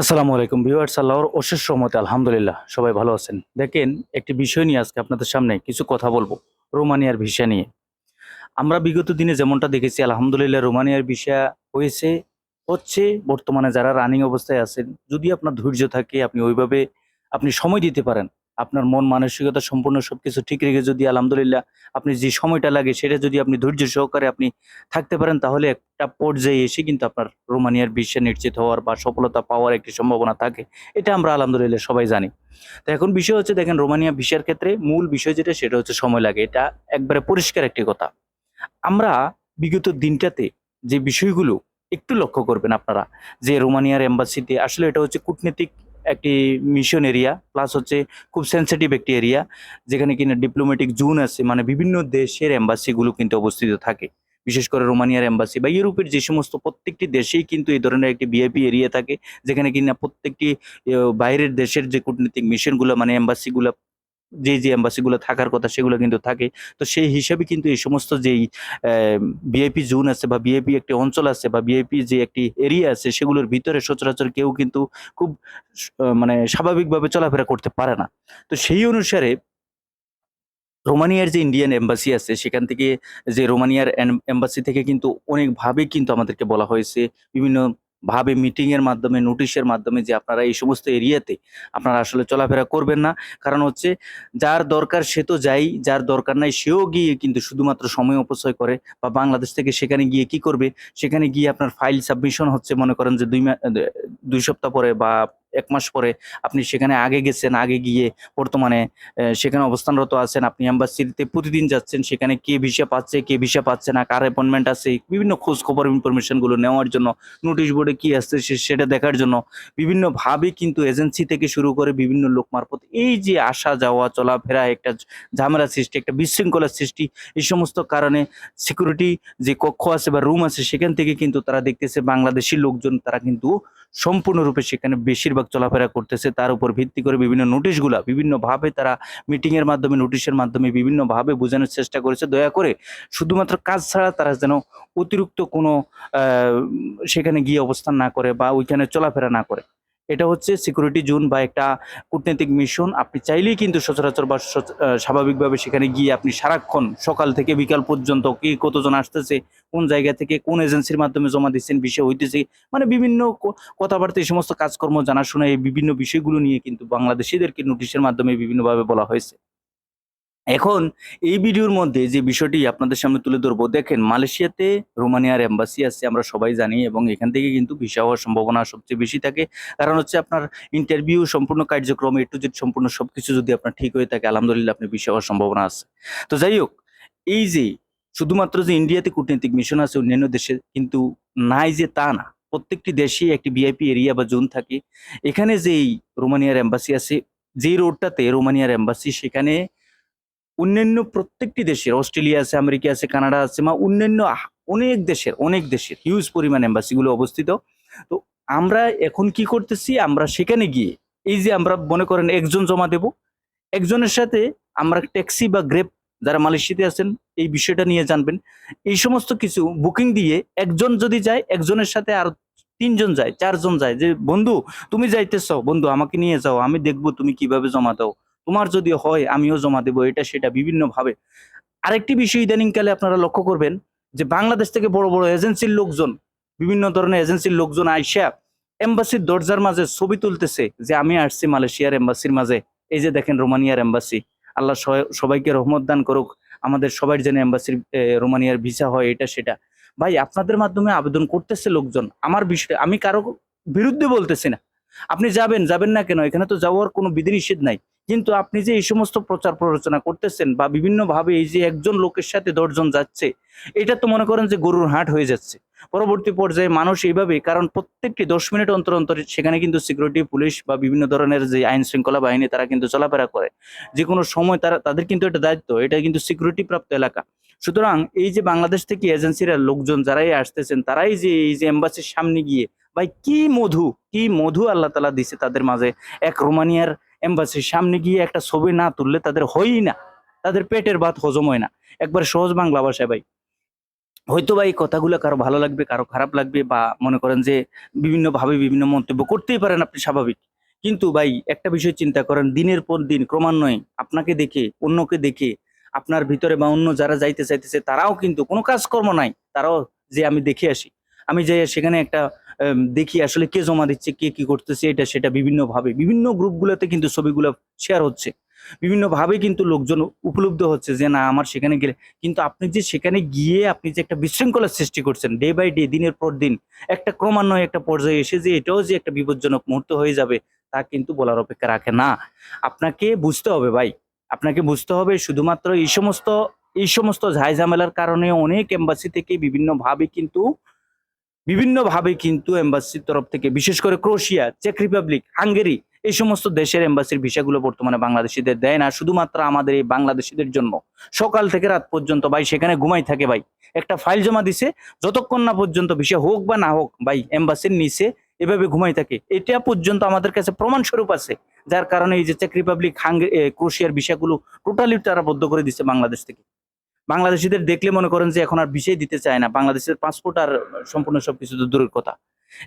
আসসালামু আলাইকুম ভিউয়ার্স, আল্লাহর অশেষ সহমতে আলহামদুলিল্লাহ, সবাই ভালো আছেন। দেখেন, একটি বিষয় নিয়ে আজকে আপনাদের সামনে কিছু কথা বলব, রোমানিয়ার ভিসা নিয়ে। আমরা বিগত দিনে যেমনটা দেখেছি, আলহামদুলিল্লাহ রোমানিয়ার ভিসা হয়েছে, হচ্ছে, বর্তমানে যারা রানিং অবস্থায় আছেন, যদি আপনার ধৈর্য থাকে, আপনি ওইভাবে আপনি সময় দিতে পারেন। আপনার মন মানসিকতা সম্পূর্ণ সবকিছু ঠিক রেখে যদি, আলহামদুলিল্লাহ, আপনি যে সময়টা লাগে সেটা যদি আপনি ধৈর্য সহকারে আপনি থাকতে পারেন, তাহলে একটা পর্যায়ে এসে কিন্তু আপনার রোমানিয়ার বিশ্বে নিশ্চিত হওয়ার বা সফলতা পাওয়ার একটি সম্ভাবনা থাকে। এটা আমরা আলহামদুলিল্লাহ সবাই জানি। তো এখন বিষয় হচ্ছে, দেখেন রোমানিয়া ভিসার ক্ষেত্রে মূল বিষয় যেটা, সেটা হচ্ছে সময় লাগে। এটা একবারে পরিষ্কার একটি কথা। আমরা বিগত দিনটাতে যে বিষয়গুলো একটু লক্ষ্য করবেন আপনারা, যে রোমানিয়ার এম্বাসিতে আসলে এটা হচ্ছে কূটনীতিক একটি মিশন এরিয়া প্লাস হচ্ছে খুব সেন্সিটিভ একটি এরিয়া যেখানে কিনা ডিপ্লোম্যাটিক জোন আছে মানে বিভিন্ন দেশের এম্বাসিগুলো কিন্তু অবস্থিত থাকে। বিশেষ করে রোমানিয়ার এম্বাসি বা ইউরোপের যে সমস্ত প্রত্যেকটি দেশেই কিন্তু এই ধরনের একটি বিআইপি এরিয়া থাকে, যেখানে কিনা প্রত্যেকটি বাইরের দেশের যে কূটনীতিক মিশনগুলো মানে এম্বাসিগুলো যে যে এম্বাসিগুলো থাকার কথা সেগুলো কিন্তু থাকে। তো সেই হিসাবে কিন্তু এই সমস্ত যেই ভিআইপি জোন আছে বা ভিআইপি একটি অঞ্চল আছে বা ভিআইপি যে একটি এরিয়া আছে সেগুলোর ভিতরে সচরাচর কেউ কিন্তু খুব মানে স্বাভাবিকভাবে চলাফেরা করতে পারে না। তো সেই অনুসারে রোমানিয়ার যে ইন্ডিয়ান এম্বাসি আছে সেখান থেকে যে রোমানিয়ার এম্বাসি থেকে কিন্তু অনেকভাবে কিন্তু আমাদেরকে বলা হয়েছে। বিভিন্ন ভাবে মিটিংয়ের মাধ্যমে নোটিশের মাধ্যমে যে আপনারা এই সমস্ত এরিয়াতে আপনারা আসলে চলাফেরা করবেন না। কারণ হচ্ছে, যার দরকার সে তো যাই, যার দরকার নাই সেও গিয়ে কিন্তু শুধুমাত্র সময় অপচয় করে বা বাংলাদেশ থেকে সেখানে গিয়ে কি করবে? সেখানে গিয়ে আপনার ফাইল সাবমিশন হচ্ছে, মনে করেন যে দুই দুই সপ্তাহ পরে বা এক মাস পরে আপনি সেখানে আগে গেছেন, আগে গিয়ে বর্তমানে সেখানে অবস্থানরত আছেন, আপনি এম্বাসিতে প্রতিদিন যাচ্ছেন, সেখানে কে ভিসা পাচ্ছে, কে ভিসা পাচ্ছে না, কার অ্যাপয়েন্টমেন্ট আছে, বিভিন্ন খোঁজ খবর ইনফরমেশনগুলো নেওয়ার জন্য নোটিশ বোর্ডে কি আসছে সেটা দেখার জন্য বিভিন্ন ভাবে কিন্তু এজেন্সি থেকে শুরু করে বিভিন্ন লোক মারফত, এই যে আসা যাওয়া, চলাফেরা, একটা ঝামেলা সৃষ্টি, একটা বিশৃঙ্খলার সৃষ্টি, এই সমস্ত কারণে সিকিউরিটি যে কক্ষ আছে বা রুম আছে, সেখান থেকে কিন্তু তারা দেখতেছে বাংলাদেশি লোকজন, তারা কিন্তু সম্পূর্ণরূপে সেখানে বেশিরভাগ চলাফেরা করতেছে। তার উপর ভিত্তি করে বিভিন্ন নোটিশগুলা, বিভিন্নভাবে তারা মিটিংয়ের মাধ্যমে, নোটিশের মাধ্যমে বিভিন্নভাবে বোঝানোর চেষ্টা করেছে। দয়া করে শুধুমাত্র কাজ ছাড়া তারা যেন অতিরিক্ত কোনো সেখানে গিয়ে অবস্থান না করে বা ওইখানে চলাফেরা না করে। এটা হচ্ছে সিকিউরিটি জোন বা একটা কূটনৈতিক মিশন আপনি চাইলেই কিন্তু সচরাচর বা স্বাভাবিকভাবে সেখানে গিয়ে আপনি সারাক্ষণ সকাল থেকে বিকাল পর্যন্ত কি কতজন আসতেছে, কোন জায়গা থেকে কোন এজেন্সির মাধ্যমে জমা দিচ্ছেন, বিষয় হইতেছে। মানে বিভিন্ন কথাবার্তা, এই সমস্ত কাজকর্ম, জানাশোনা, এই বিভিন্ন বিষয়গুলো নিয়ে কিন্তু বাংলাদেশিদেরকে নোটিশের মাধ্যমে বিভিন্নভাবে বলা হয়েছে। এখন এই ভিডিওর মধ্যে যে বিষয়টি আপনাদের সামনে তুলে ধরবো, দেখেন মালয়েশিয়াতে রোমানিয়ার এম্বাসি আছে, আমরা সবাই জানি, এবং এখান থেকে কিন্তু ভিসা হওয়ার সম্ভাবনা সবচেয়ে বেশি থাকে। কারণ হচ্ছে আপনার ইন্টারভিউ সম্পূর্ণ কার্যক্রম এ টু জেড সম্পূর্ণ সবকিছু যদি আপনার ঠিক হয়ে থাকে, আলহামদুলিল্লাহ আপনি ভিসা হওয়ার সম্ভাবনা আছে। তো যাই হোক, এই যে শুধুমাত্র যে ইন্ডিয়াতে কূটনৈতিক মিশন আছে, অন্যান্য দেশে কিন্তু নাই যে তা না। প্রত্যেকটি দেশে একটি ভিআইপি এরিয়া বা জোন থাকে। এখানে যেই রোমানিয়ার এম্বাসি আছে, যেই রোডটাতে রোমানিয়ার এম্বাসি, সেখানে অন্যান্য প্রত্যেকটি দেশের, অস্ট্রেলিয়া আছে, আমেরিকা আছে, কানাডা আছে বা অন্যান্য অনেক দেশের অনেক দেশের হিউজ পরিমাণ এম্বাসিগুলো অবস্থিত। তো আমরা এখন কি করতেছি? আমরা সেখানে গিয়ে, এই যে আমরা মনে করেন একজন জমা দেব, একজনের সাথে আমরা ট্যাক্সি বা গ্রেপ যারা মালয়েশিয়াতে আছেন, এই বিষয়টা নিয়ে জানবেন। এই সমস্ত কিছু বুকিং দিয়ে একজন যদি যায়, একজনের সাথে আর তিনজন যায়, চারজন যায়, যে, বন্ধু, তুমি যাইতেছ, বন্ধু, আমাকে নিয়ে যাও, আমি দেখব তুমি কীভাবে জমা দাও। তোমার যদি হয়, আমিও জমা দেবো, এটা সেটা বিভিন্ন ভাবে আরেকটি বিষয় ইদানিংকালে আপনারা লক্ষ্য করবেন যে বাংলাদেশ থেকে বড় বড় এজেন্সির লোকজন, বিভিন্ন ধরনের এজেন্সির লোকজন আইসা এম্বাসির দরজার মাঝে ছবি তুলতেছে যে, আমি আসছি মালয়েশিয়ার এম্বাসির মাঝে। এই যে দেখেন রোমানিয়ার এম্বাসি। আল্লাহ সবাইকে রহমত দান করুক। আমাদের সবার যেন এম্বাসির রোমানিয়ার ভিসা হয়, এটা, সেটা। ভাই, আপনাদের মাধ্যমে আবেদন করতেছে লোকজন। আমার বিষয়, আমি কারও বিরুদ্ধে বলতেছি না। আপনি যাবেন যাবেন না কেন? এখানে তো যাওয়ার কোনো বিধিনিষেধ নাই। কিন্তু আপনি যে এই সমস্ত প্রচার প্ররোচনা করতেছেন বা বিভিন্ন ভাবে এই যে একজন লোকের সাথে দশজন যাচ্ছে, এটা তো মনে করেন যে গরুর হাট হয়ে যাচ্ছে। পরবর্তী পর্যায়ে মানুষ এইভাবে, কারণ প্রত্যেকটি দশ মিনিট অন্তর অন্তর সেখানে কিন্তু সিকিউরিটি পুলিশ বা বিভিন্ন ধরনের যে আইন শৃঙ্খলা বাহিনী তারা কিন্তু চলাফেরা করে। যে কোনো সময় তারা, তাদের কিন্তু এটা দায়িত্ব, এটা কিন্তু সিকিউরিটি প্রাপ্ত এলাকা। সুতরাং এই যে বাংলাদেশ থেকে এজেন্সিরা লোকজন যারাই আসতেছেন, তারাই যে এই যে এম্বাসির সামনে গিয়ে, ভাই, কি মধু কি মধু আল্লাহ তালা দিছে তাদের মাঝে? এক রোমানিয়ার এম্বাসির সামনে গিয়ে একটা ছবি না তুললে তাদের হয়ই না। তাদের পেটের ভাত হজম হয় না। একবার সহজ বাংলা ভাষায় ভাই। হয়তো এই কথাগুলো কারও ভালো লাগবে, কারও খারাপ লাগবে বা মনে করেন যে বিভিন্ন ভাবে বিভিন্ন মন্তব্য করতেই পারেন আপনি স্বাভাবিক। কিন্তু ভাই, একটা বিষয় চিন্তা করেন, দিনের পর দিন ক্রমান্বয়ে আপনাকে দেখে, অন্যকে দেখে, আপনার ভিতরে বা অন্য যারা যাইতে চাইতেছে, তারাও কিন্তু কোনো কাজকর্ম নাই, তারাও যে আমি দেখে আসি। আমি যাই সেখানে একটা দেখি আসলে কে জমা দিচ্ছে, কে কি করতেছে, এটা সেটা বিভিন্ন ভাবে বিভিন্ন গ্রুপগুলোতে কিন্তু ছবিগুলো শেয়ার হচ্ছে। বিভিন্ন ভাবে কিন্তু লোকজন উপলব্ধ হচ্ছে যে, না, আমার সেখানে গেলে কিন্তু আপনি যে সেখানে গিয়ে আপনি যে একটা বিশৃঙ্খলার সৃষ্টি করছেন ডে বাই ডে দিনের পর দিন, একটা ক্রমান্বয়ে একটা পর্যায়ে এসে যে এটাও যে একটা বিপজ্জনক মুহূর্ত হয়ে যাবে, তা কিন্তু বলার অপেক্ষা রাখে না। আপনাকে বুঝতে হবে ভাই, আপনাকে বুঝতে হবে শুধুমাত্র এই সমস্ত এই সমস্ত ঝামেলার কারণে অনেক এম্বাসি থেকে বিভিন্নভাবে কিন্তু বিভিন্ন ভাবে কিন্তু এম্বাসির তরফ থেকে, বিশেষ করে ক্রোশিয়া, চেক রিপাবলিক, হাঙ্গেরি, এই সমস্ত দেশের এম্বাসির ভিসাগুলো বর্তমানে বাংলাদেশিদের দেয় না। শুধুমাত্র আমাদের এই বাংলাদেশিদের জন্য। সকাল থেকে রাত পর্যন্ত ভাই সেখানে ঘুমাই থাকে ভাই। একটা ফাইল জমা দিছে, যতক্ষণ না পর্যন্ত ভিসা হোক বা না হোক ভাই, এম্বাসির নিচে এভাবে ঘুমাই থাকে। এটা পর্যন্ত আমাদের কাছে প্রমাণ স্বরূপ আছে। যার কারণে এই যে চেক রিপাবলিক, হাঙ্গে ক্রোশিয়ার ভিসাগুলো টোটালি তারা বদ্ধ করে দিচ্ছে বাংলাদেশ থেকে। বাংলাদেশিদের দেখলে মনে করেন যে এখন আর বিষয় দিতে চায় না। বাংলাদেশের পাসপোর্ট আর সম্পূর্ণ সবকিছু তো দূরের কথা।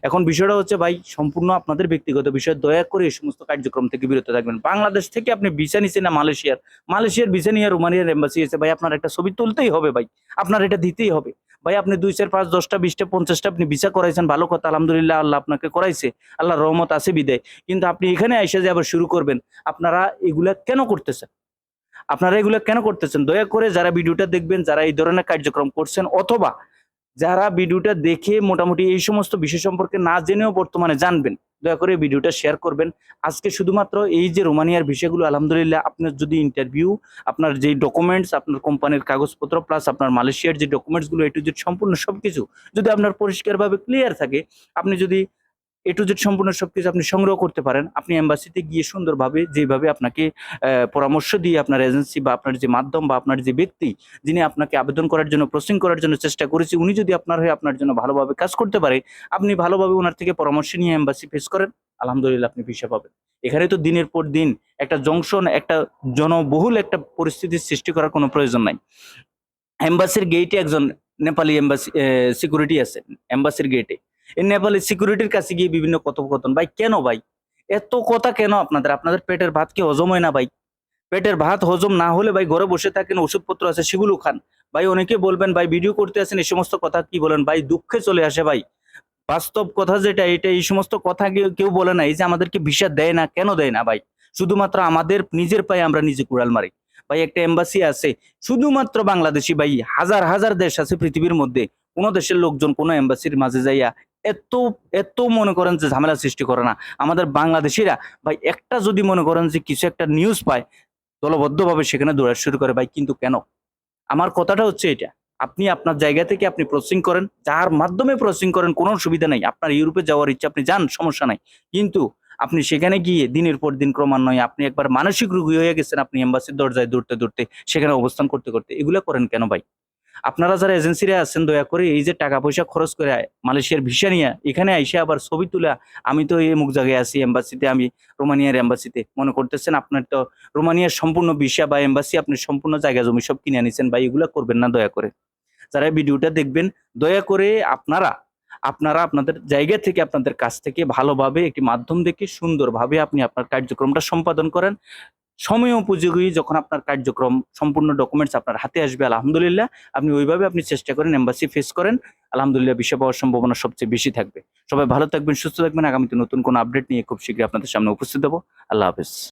এখন বিষয়টা হচ্ছে ভাই, সম্পূর্ণ আপনাদের ব্যক্তিগত বিষয়, দয়া করে এই সমস্ত কার্যক্রম থেকে বিরত থাকবেন। বাংলাদেশ থেকে আপনি ভিসা নিচ্ছেন না মালয়েশিয়ার। মালয়েশিয়ার ভিসা নিয়ে রোমানিয়ার এম্বাসি এসে ভাই, আপনার একটা ছবি তুলতেই হবে ভাই। আপনার এটা দিতেই হবে। ভাই, আপনি দুই, চার, পাঁচ, দশটা, বিশটা, পঞ্চাশটা আপনি ভিসা করাইছেন, ভালো কথা, আলহামদুলিল্লাহ, আল্লাহ আপনাকে করাইছে। আল্লাহ রহমত আছে বিদায়। কিন্তু আপনি এখানে এসে যে আবার শুরু করবেন, আপনারা এগুলা কেন করতেছেন? আপনারা এগুলো কেন করতেছেন? দয়া করে যারা ভিডিওটা দেখবেন, যারা এই ধরনের কার্যক্রম করছেন, অথবা যারা ভিডিওটা দেখে মোটামুটি এই সমস্ত বিষয় সম্পর্কে না জেনেও বর্তমানে জানবেন, দয়া করে ভিডিওটা শেয়ার করবেন। আজকে শুধুমাত্র এই যে রোমানিয়ার বিষয়গুলো, আলহামদুলিল্লাহ আপনার যদি ইন্টারভিউ আপনার যে ডকুমেন্টস আপনার কোম্পানির কাগজপত্র প্লাস আপনার মালয়েশিয়ার যে ডকুমেন্টসগুলো এটু জেড সম্পূর্ণ সবকিছু যদি আপনার পরিষ্কারভাবে ক্লিয়ার থাকে, আপনি যদি এ টু জেড সম্পূর্ণ সবকিছু আপনি সংগ্রহ করতে পারেন। আপনি এম্বাসিতে গিয়ে সুন্দরভাবে, যেভাবে আপনাকে পরামর্শ দিয়ে আপনার এজেন্সি বা আপনার যে মাধ্যম বা আপনার যে ব্যক্তি, যিনি আপনাকে আবেদন করার জন্য প্রসিং করার জন্য চেষ্টা করেছে, উনি যদি আপনার হয়ে আপনার জন্য ভালোভাবে কাজ করতে পারে, আপনি ভালোভাবে ওনার থেকে পরামর্শ নিয়ে এম্বাসি ফেস করেন, আলহামদুলিল্লাহ আপনি ভিসা পাবেন। এখানে তো দিনের পর দিন একটা জংশন, একটা জনবহুল একটা পরিস্থিতির সৃষ্টি করার কোনো প্রয়োজন নাই। এম্বাসির গেইটে একজন নেপালি এম্বাসি সিকিউরিটি আছে এম্বাসির গেটে এই নেপালি সিকিউরিটির কাছে গিয়ে বিভিন্ন কথোপকথন। ভাই, কেন ভাই? এত কথা কেন আপনাদের? আপনাদের পেটের ভাত কি হজম হয় না ভাই? পেটের ভাত হজম না হলে ভাই ঘরে বসে থাকেন, ওষুধপত্র আছে, সেগুলো খান। ভাই, অনেকে বলবেন, ভাই ভিডিও করতে আছেন এই সমস্ত কথা কি বলেন? ভাই, দুঃখে চলে আসে ভাই। বাস্তব কথা যেটা, এটা এই সমস্ত কথা কেউ বলে না। এই যে আমাদেরকে ভিসা দেয় না, কেন দেয় না ভাই? শুধুমাত্র আমাদের নিজের পায়ে আমরা নিজে কুড়াল মারি। ভাই, একটা এম্বাসি আছে। শুধুমাত্র বাংলাদেশি ভাই, হাজার হাজার দেশ আছে পৃথিবীর মধ্যে। কোন দেশের লোকজন কোন এম্বাসির মাঝে যাইয়া এত এত মনে করেন যে ঝামেলা সৃষ্টি করে না। আমাদের বাংলাদেশিরা, ভাই, একটা যদি মনে করেন যে কিছু একটা নিউজ পায়, দলবদ্ধভাবে সেখানে দৌড়া শুরু করে, ভাই, কিন্তু কেন? আমার কথাটা হচ্ছে এটা, আপনি আপনার জায়গা থেকে আপনি প্রসেসিং করেন, যার মাধ্যমে প্রসেসিং করেন, কোনো সুবিধা নেই। আপনার ইউরোপে যাওয়ার ইচ্ছা, আপনি যান, সমস্যা নাই। কিন্তু আপনি সেখানে গিয়ে দিনের পর দিন ক্রমান্বয়ে আপনি একবার মানসিক রোগী হয়ে গেছেন, আপনি এম্বাসির দরজায় দৌড়তে দৌড়তে, সেখানে অবস্থান করতে করতে। এগুলো করেন কেন, ভাই? আপনারা যারা এজেন্সিরা আছেন, দয়া করে এই যে টাকা পয়সা খরচ করে মালয়েশিয়ার ভিসা নিয়ে এখানে আইসে আবার ছবি তুলে। আমি তো এই মুখ জায়গায় আছি, এম্বাসিতে আমি, রোমানিয়ার এম্বাসিতে। মনে করতেছেন আপনার তো রোমানিয়ার সম্পূর্ণ ভিসা বা এম্বাসি আপনি সম্পূর্ণ জায়গা জমি সব কিনে আনিছেন বা এগুলা করবেন না দয়া করে। যারা এই ভিডিওটা দেখবেন, দয়া করে আপনারা আপনারা আপনাদের জায়গা থেকে, আপনাদের কাছ থেকে ভালোভাবে একটি মাধ্যম দেখে সুন্দরভাবে আপনি আপনার কার্যক্রমটা সম্পাদন করেন। সময় উপযোগী যখন আপনার কার্যক্রম, সম্পূর্ণ ডকুমেন্টস আপনার হাতে আসবে, আলহামদুলিল্লাহ। আপনি ওইভাবে আপনি চেষ্টা করেন এম্বাসি ফেস করেন, আলহামদুলিল্লাহ বিষয় পাওয়ার সম্ভাবনা সবচেয়ে বেশি থাকবে। সবাই ভালো থাকবেন, সুস্থ থাকবেন। আগামীতে নতুন কোনো আপডেট নিয়ে খুব শীঘ্রই আপনাদের সামনে উপস্থিত হব। আল্লাহ হাফেজ।